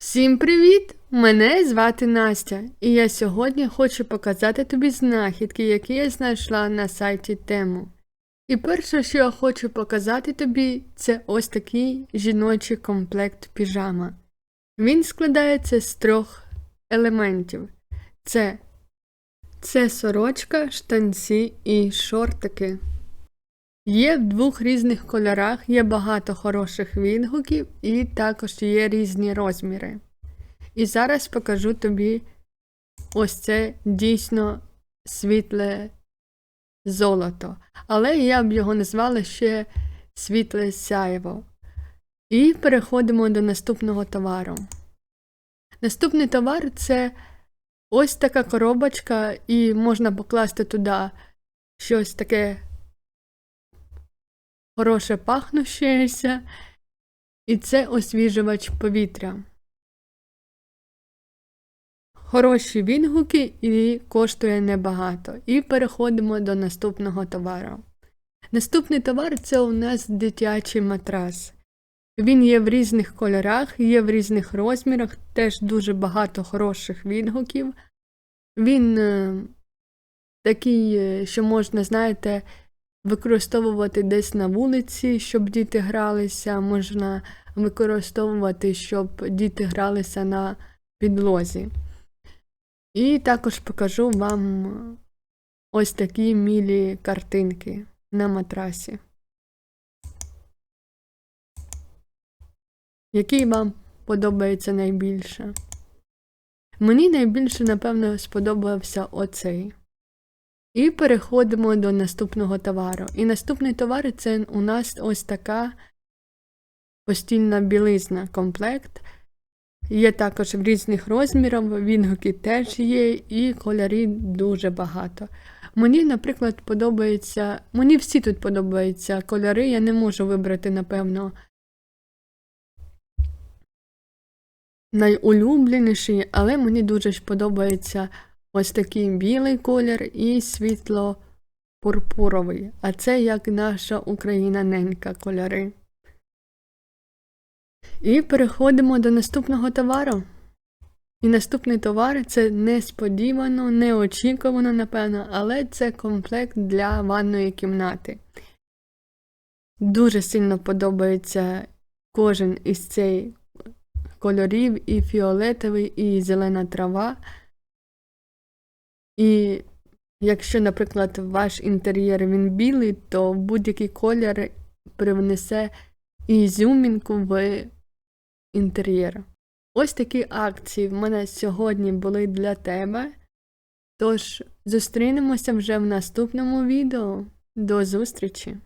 Всім привіт! Мене звати Настя, і я сьогодні хочу показати тобі знахідки, які я знайшла на сайті Тему. І перше, що я хочу показати тобі, це ось такий жіночий комплект піжама. Він складається з трьох елементів: це, це сорочка, штанці і шортики. Є в двох різних кольорах, є багато хороших відгуків і також є різні розміри. І зараз покажу тобі ось це дійсно світле золото. Але я б його назвала ще світле сяєво. І переходимо до наступного товару. Наступний товар це ось така коробочка, і можна покласти туди щось таке хороше пахнущеся, і це освіжувач повітря. Хороші відгуки і коштує небагато. І переходимо до наступного товару. Наступний товар це у нас дитячий матрас. Він є в різних кольорах, є в різних розмірах, теж дуже багато хороших відгуків. Він е, такий, е, що можна, знаєте, використовувати десь на вулиці, щоб діти гралися, можна використовувати, щоб діти гралися на підлозі. І також покажу вам ось такі мілі картинки на матрасі. Який вам подобається найбільше? Мені найбільше, напевно, сподобався оцей. І переходимо до наступного товару. І наступний товар це у нас ось така постільна білизна комплект. Є також в різних розмірах, відгуки теж є, і кольорів дуже багато. Мені, наприклад, подобається. Мені всі тут подобаються кольори, я не можу вибрати, напевно, найулюбленіший, але мені дуже ж подобається ось такий білий колір і світло пурпуровий. А це як наша Україна ненька кольори. І переходимо до наступного товару. І наступний товар це несподівано, неочікувано, напевно, але це комплект для ванної кімнати. Дуже сильно подобається кожен із цих кольорів, і фіолетовий, і зелена трава. І якщо, наприклад, ваш інтер'єр він білий, то будь-який колір привнесе ізюмінку в інтер'єр. Ось такі акції в мене сьогодні були для тебе. Тож, зустрінемося вже в наступному відео. До зустрічі!